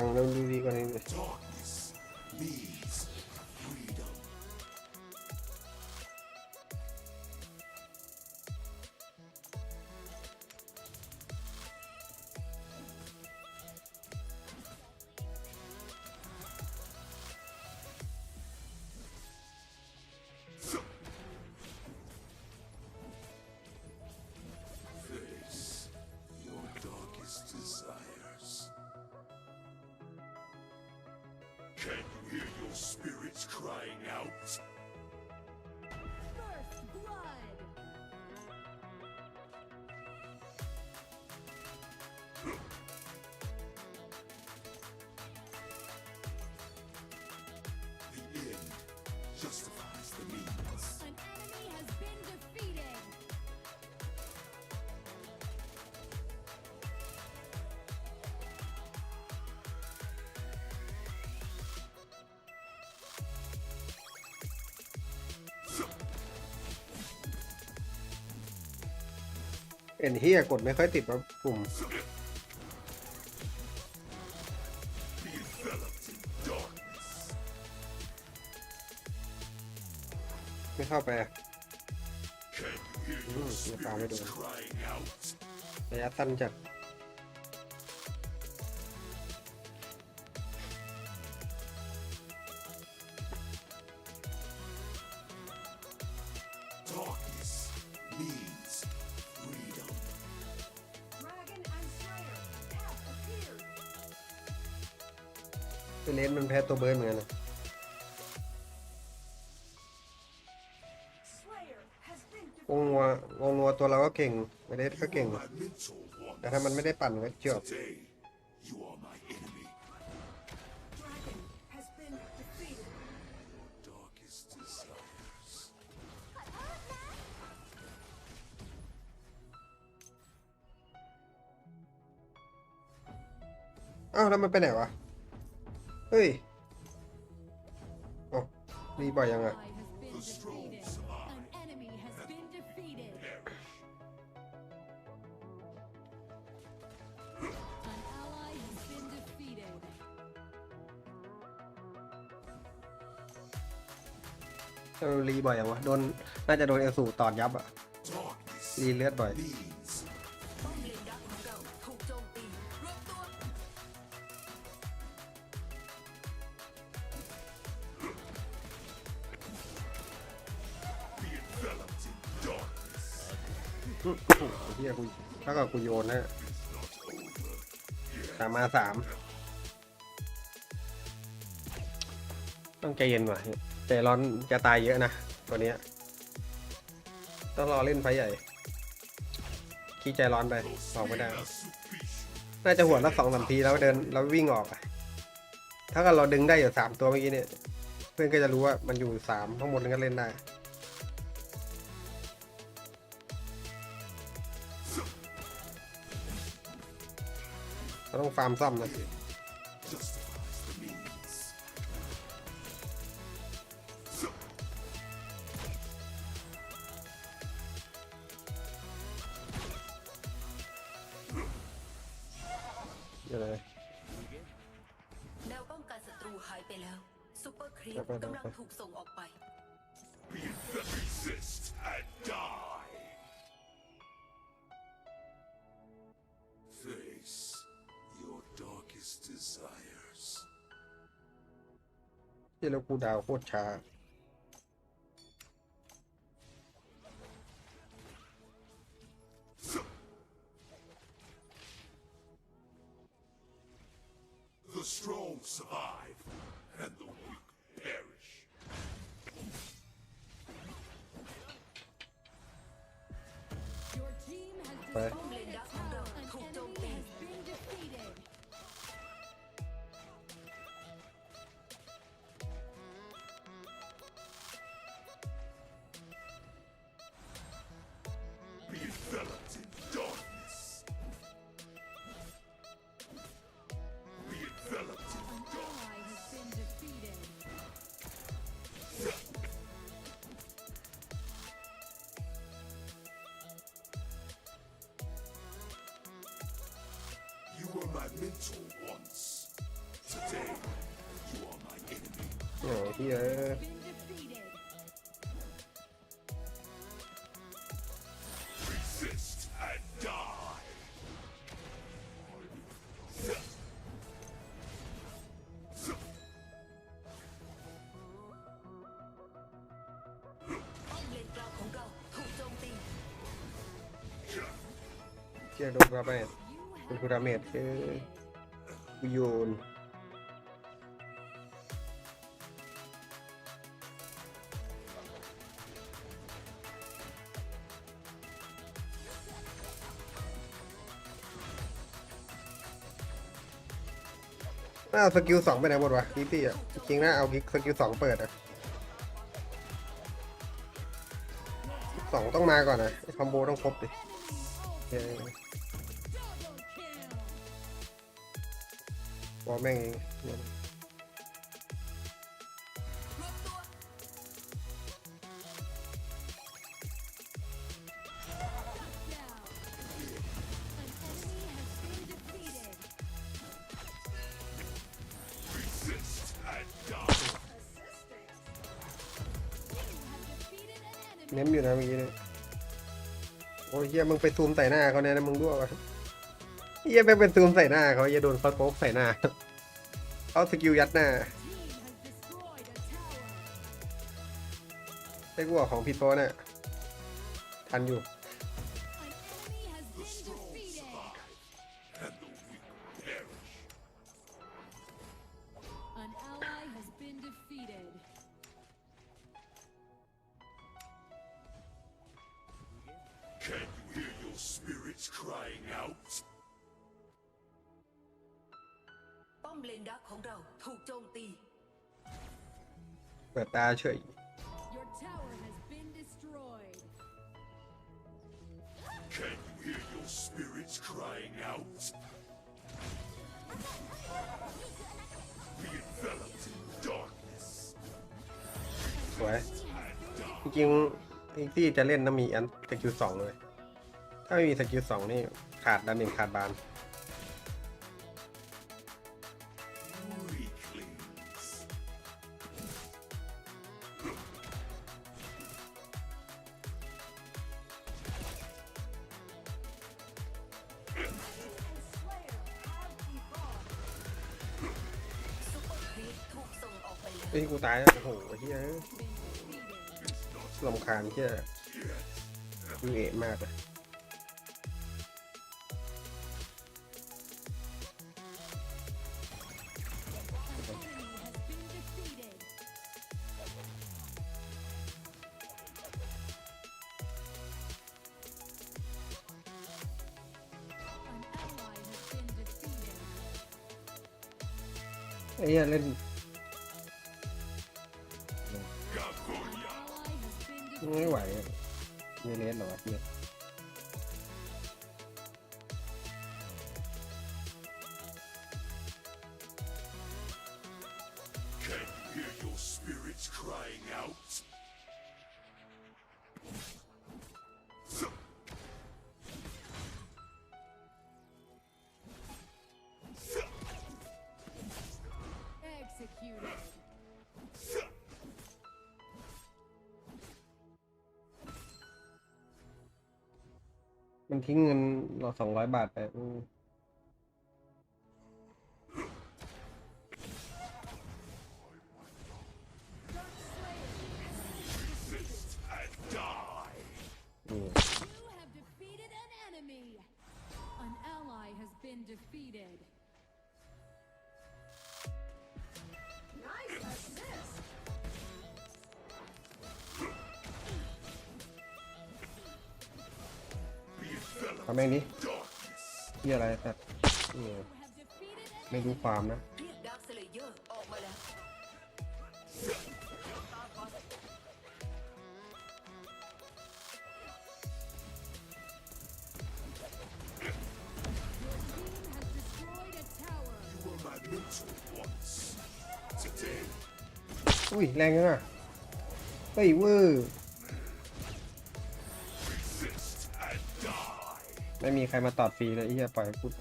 ฟังเรื่อ เอ็นเฮียกดไม่ค่อยติดวะปุ่มไม่เข้าไปอืมตามไม่โดนระยะตันจัดัวเลนมันแพ้ตัวเบิร์นเหมือนกันนะองวัวองวัวตัวเราก็เก่งเมเดสก็เก่ง แต่ถ้ามันไม่ได้ปั่นก็เจือกอ้าวแล้วมันไปไหนวะ เฮ้ยอ๋อรีบ่อยยังอะเรารีบ่อยยังวะ โดน น่าจะโดนเอลสูตอดยับอะรีเลือดบ่อย เฮียกูเท่ากับกูโยนนะสามมาสามต้องใจเย็นว่ะใจร้อนจะตายเยอะนะตัวเนี้ยต้องรอเล่นไฟใหญ่ขี้ใจร้อนไปออกไม่ได้ น่าจะหัวละสองสามทีแล้วเดินแล้ววิ่งออกอะถ้าเกิดเราดึงได้อยู่สามตัวเมื่อกี้เนี่ย เพื่อนก็จะรู้ว่ามันอยู่สามข้างบนก็เล่นได้ ฟาร์มซ่อมนะ justifies the means. เดี๋ยวเลยแนวป้องกันศัตรูหายไปแล้วซูเปอร์ครีเดี๋ปยวไปเดี๋ยวกำลังไปถูกส่งออกไป ที่แล้วกูดาวโคตรช้า The strong die. ป้อมเลนกลางขอเราถูกโจมตีเชี่ยโดนกระเบิดเป็น have กูดาเมจคือกูโยน น่าสกิลสองไปไหนหมดวะพี่พี่อะจริงนะเอาสกิลสองเปิดอะสองต้องมาก่อนนะคอมโบต้องครบดิเฮ้ย double kill. วอแม่งเอง อยู่นะเมื่อกี้เนี่ยโอ้ยเฮียมึงไปซูมใส่หน้าเขาเนี่ยนะมึงด้วยวะเฮียไปเป็นซูมใส่หน้าเขาอย่าโดนเขาโป๊กใส่หน้าเขาสกิลยัดหน้าไอ้กูบอกของผิดโต๊ะเนี่ยทันอยู่ เปิดตาเฉย Your tower has been destroyed. Can you hear your spirits crying out? Be enveloped in darkness. สวย จริงๆไอ้ที่จะเล่นต้องมีอันสกิลสองเลย ถ้าไม่มีสกิลสองนี่ขาดดันหนึ่งขาดบาน เอ้ยกูตายแล้วโอ้โหเฮีย Been defeated. ลำคาญเฮียยูเอะมากเลย ไม่ไหวมีเลสเหรอวะเฮีย มันทิ้งเงินเราสองร้อยบาทไปอืม ทำแม่งดิที่อะไรแต่ไม่รู้ความนะเรียกดาร์คสเลเยอร์ออกมาแล้ว team has destroyed a tower. You were my mentor once. Today, อุ้ยแรงจังอะเฮ้ยเวอร์ ไม่มีใครมาตอดฟรีเลยไอ้เหี้ยปล่อยให้พูด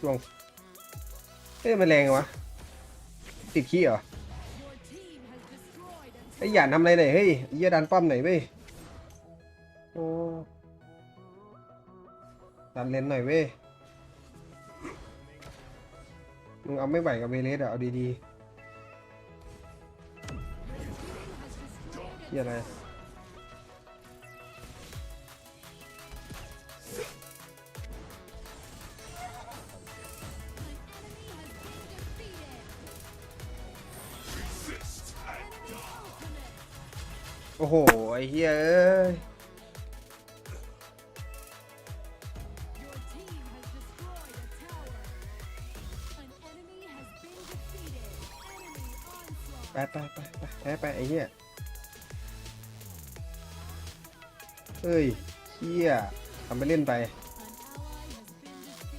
ช่วงเอ้ยมันแรงวะ ติดขี้เหรอไอ้ยอย่าทำอะไรหน่อยเฮ้ยไอ้เหี้ยดันป้อมหน่อยเว้ยโอ้ดันเลนหน่อยเว้ยมึงเอาไม่ไหวกับเวเลสอะเอาดีๆเหี้ยอะไร โอ้โห ไอ้เหี้ยเอ้ยไปไปไปไปแพ้ไปไอ้เหี้ยเฮ้ยเหี้ยทำไปเล่นไป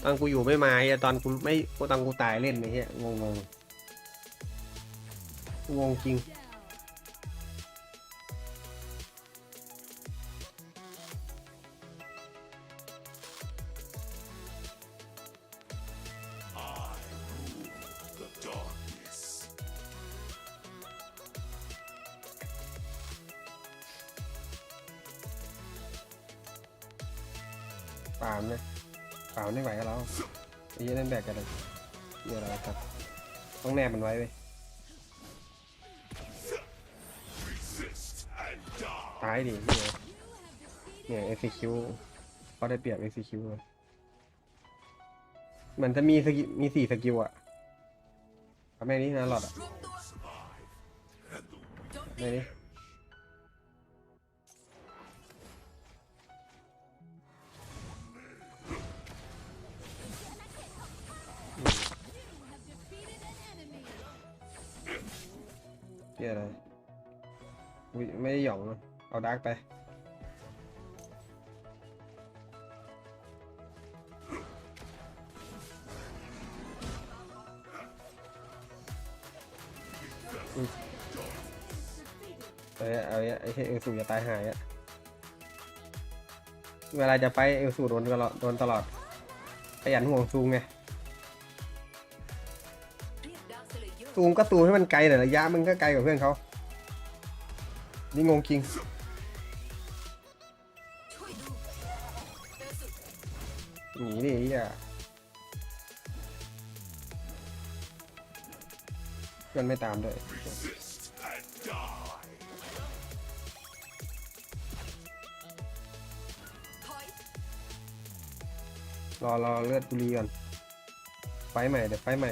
ตอนกูอยู่ไม่มาไอ้ตอนกูไม่ตอนกูตายเล่นไอ้เหี้ยงงงงงจริง ปามเนี่ยปามไม่ไหวกับเราไอ้เหี้ยเล่นแบกกันเลยเหี้ยอะไรครับต้องแนบมันไว้เว้ยตายดิเหี้ยเนี่ย execute เขาได้เปรียบ execute เลยเหมือนจะมีสกิมีสี่สกิลอะทำแม่นี้นะหลอดอะรวมตัว Survive. And the โจมแม่ตีนี้ เหี้ยอะไรอุ๊ยไม่ได้หยองนะเอาดาร์กไป เอ้ยเอาไอ้ไอ้เอลสูอย่าตายหายอะเวลาจะไปเอลสูโดนตลอดโดนตลอดขยันห่วงซูงไง สเลเยอร์ซูงก็ตูให้มันไกลแต่ระยะมึงก็ไกลกว่าเพื่อนเขานี่งงจริงหนีดิไอ้เหี้ยเพื่อนไม่ตามด้วยรอรอเลือดบุรีก่อนไฟใหม่เดี๋ยวไฟใหม่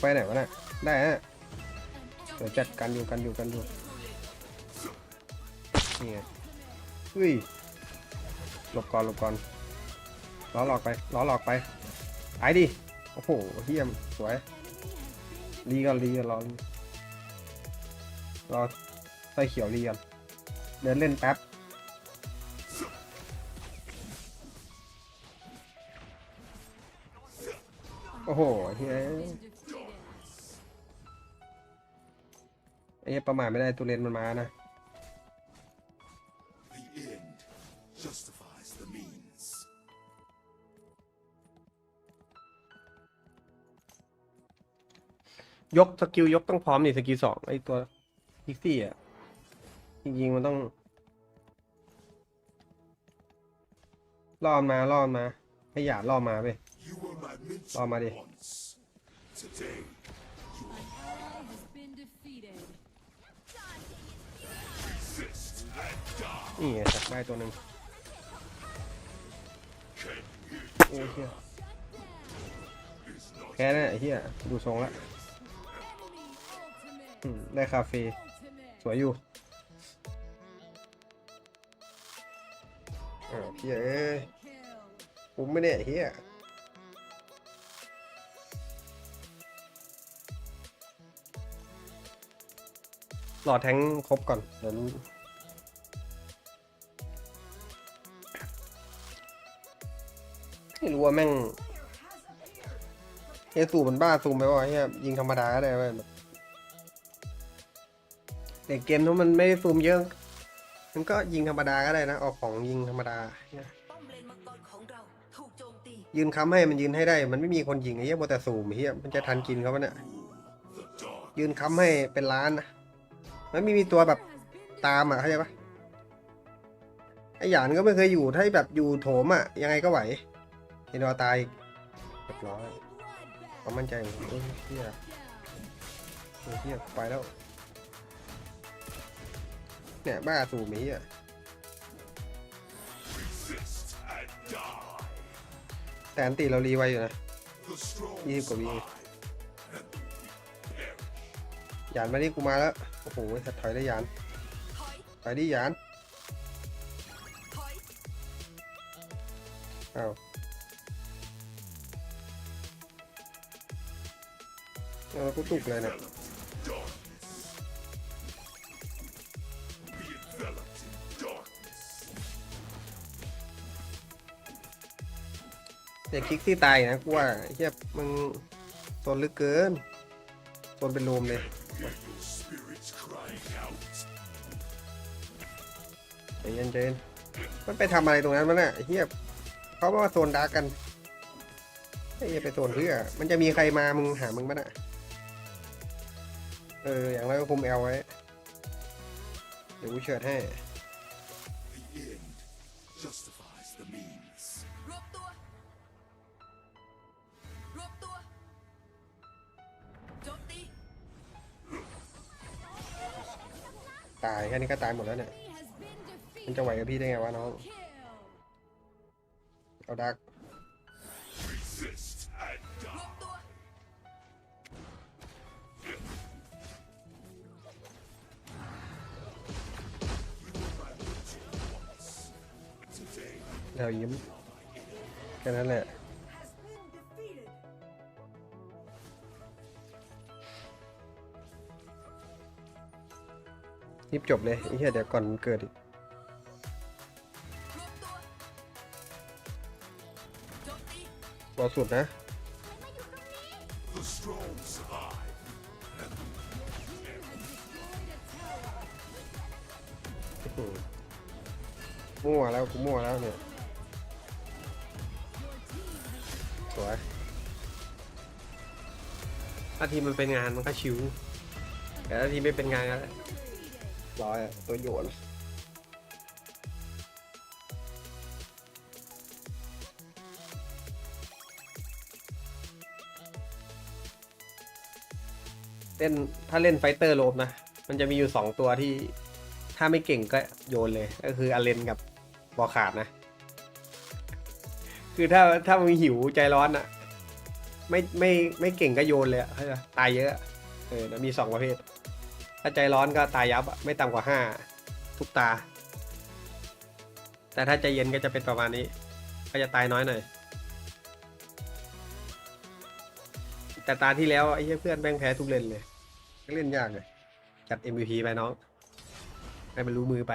ไปไหนวะน่ะ ได้ฮะเดี๋ยวจัดกันอยู่กันอยู่กันอยู่นี่ไงเฮ้ยหลบก่อนหลบก่อนล้อหลอกไปล้อหลอกไปไอ้ดิโอ้โหเฮียมสวยรีก่อนรีก่อนรอรีรอไส้เขียวรีก่อนเดินเล่นแป๊บโอ้โหเฮ้ย Been defeated. ไอ้ยประมาทไม่ได้ตัวเลนมันมานะ ยกสกิลยกต้องพร้อมนี่สกิลสองไอตัวพิกซี่อะ จริง ๆ มันต้องล่อมันมาล่อมันมา ให้หยาดล่อมาไป You were my mentor Oh, นี่ไงจับได้ตัวหนึ่งโอ้ยเฮียแค่นั้นไอ้เฮียดูทรงละได้คาเฟ่สวยอยู่อ่าเฮียเอ้ยผมไม่เนี่ยไอ้เฮียรอแทงครบก่อนเดี๋ยวรู้ ไม่รู้ว่าแม่งเฮสูมันบ้าซูมไปว่าเฮียยิงธรรมดาก็ได้เว้ยแบบเด็กเกมถ้ามันไม่ได้ซูมเยอะ มันก็ยิงธรรมดาก็ได้นะ ออกของยิงธรรมดาเฮียยืนค้ำให้มันยืนให้ได้ มันไม่มีคนยิงไอ้เหี้ยโมแต่สูมเหี้ยมันจะทันกินเขาปะเนี่ยยืนค้ำให้เป็นล้านนะมันไม่มีตัวแบบตามอะเข้าใจปะไอหยานก็ไม่เคยอยู่ถ้าแบบอยู่โถมอะยังไงก็ไหว เห็นวาตายอีกเรียบร้อยความมั่นใจของผมโอ้ยเหี้ยโอ้ยเหี้ยไปแล้ว เนี่ยบ้าสูมไอ้เหี้ย Resist and die. แต่อันติเรารีไวอยู่นะ The strong Iyi ko, iyi. survive. หยานมานี่กูมาแล้ว โอ้โหสัตว์ถอยได้ยาน ถอยดิยานอยอ้าว เอาแล้วกูตุกเลยเนี่ยเด็กคลิกที่ตายนะกูว่าเฮียมึงโซนลึกเกินโซนเป็นโลมเลยใจเย็นใจเย็นมันไปทำอะไรตรงนั้นมันน่ะเฮียเขาบอกว่าโซนดาร์กกันไอ้เฮียไปโซนเพื่อมันจะมีใครมามึงหามึงมั้ยน่ะ เออ อย่างไรก็คุมแอลไว้ เดี๋ยวกูเชิดให้ justifies the means. รวบตัว รวบตัว โจมตี ตายแค่นี้ก็ตายหมดแล้วเนี่ย มันจะไหวกับพี่ได้ไงวะน้อง เอาดัก Today, เรายิ้มแค่นั้นแหละรีบจบเลยไอ้เหี้ยเดี๋ยวก่อนเกิดอีกรอสุดนะมั่วแล้วกูมั่วแล้วเนี่ย สวยถ้าทีมันเป็นงานมันก็ชิว แต่ถ้าทีไม่เป็นงานก็ร้อยอะตัวโยนเล่นถ้าเล่นไฟเตอร์โลมนะ มันจะมีอยู่สองตัวที่ถ้าไม่เก่งก็โยนเลย ก็คืออาเลนกับบอขาดนะ คือถ้าถ้ามึงหิวใจร้อนอะไม่ไม่ไม่เก่งก็โยนเลยอะเข้าใจปะตายเยอะอะเออแล้วมีสองประเภท ถ้าใจร้อนก็ตายยับอะไม่ต่ำกว่าห้าทุกตา แต่ถ้าใจเย็นก็จะเป็นประมาณนี้ ก็จะตายน้อยหน่อย แต่ตาที่แล้วไอ้เหี้ยเพื่อนแม่งแพ้ทุกเลนเลย เล่นยากเลย จัด MVP ไปน้อง ให้มันรู้มือไป